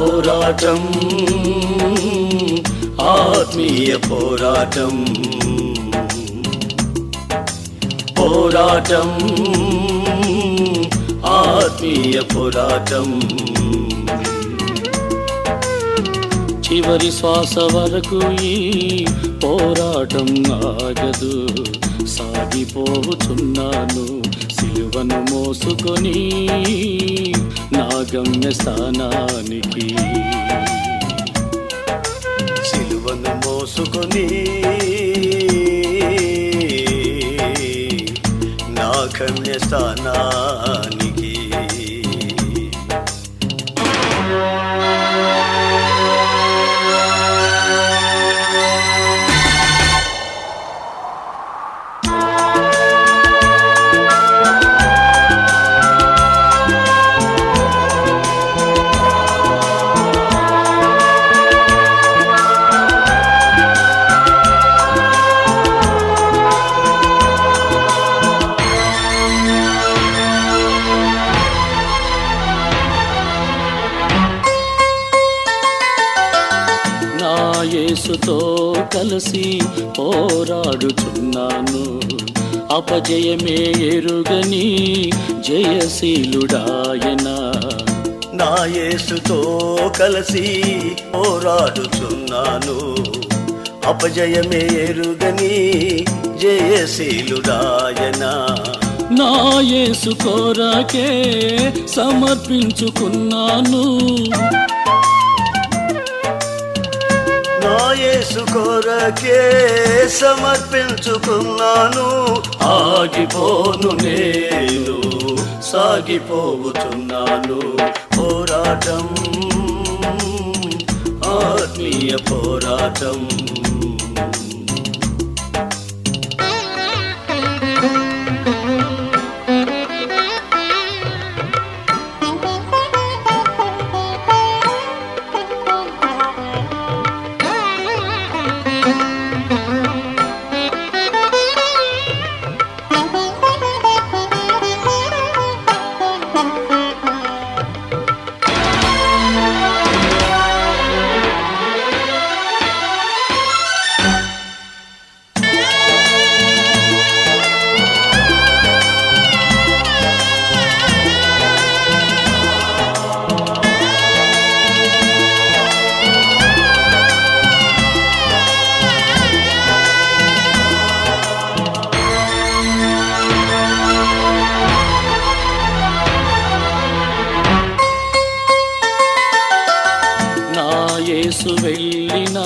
పోరాటం ఆత్మీయ పోరాటం. పోరాటం ఆత్మీయ పోరాటం. చివరి శ్వాస వరకు ఈ పోరాటం ఆగదు. సాగిపోతున్నాను సిలువను మోసుకొని నా గమ్య స్థానానికి సిలువను మోసుకొని నా గమ్య స్థానానికి యేసుతో కలిసి పోరాడుచున్నాను. అపజయమే ఎరుగని జయశీలుడాయన. నా యేసుతో కలిసి పోరాడుచున్నాను. అపజయమే ఎరుగని జయశీలుడాయన. నా యేసు కోరాకే సమర్పించుకున్నాను. కొరకే సమర్పించుకున్నాను. ఆగిపోను నేను సాగిపోతున్నాను పోరాటం ఆత్మీయ పోరాటం. యేసు వెళ్ళిన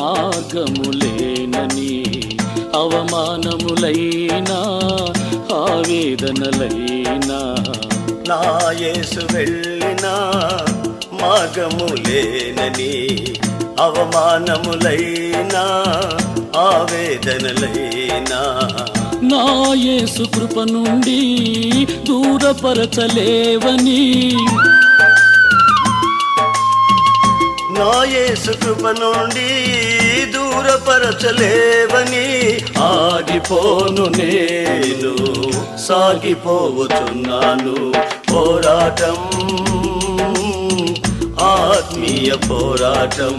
మార్గములేనని అవమానములైనా ఆవేదనలైనా. నా యేసు వెళ్ళిన మార్గములేనని అవమానములైనా ఆవేదనలైనా. నా యేసు కృప నుండి దూరపరచలేవని నా యేసు కృప నుండి దూరపరచలేవని ఆగిపోను నేను. సాగిపోవచున్నాను పోరాటం ఆత్మీయ పోరాటం.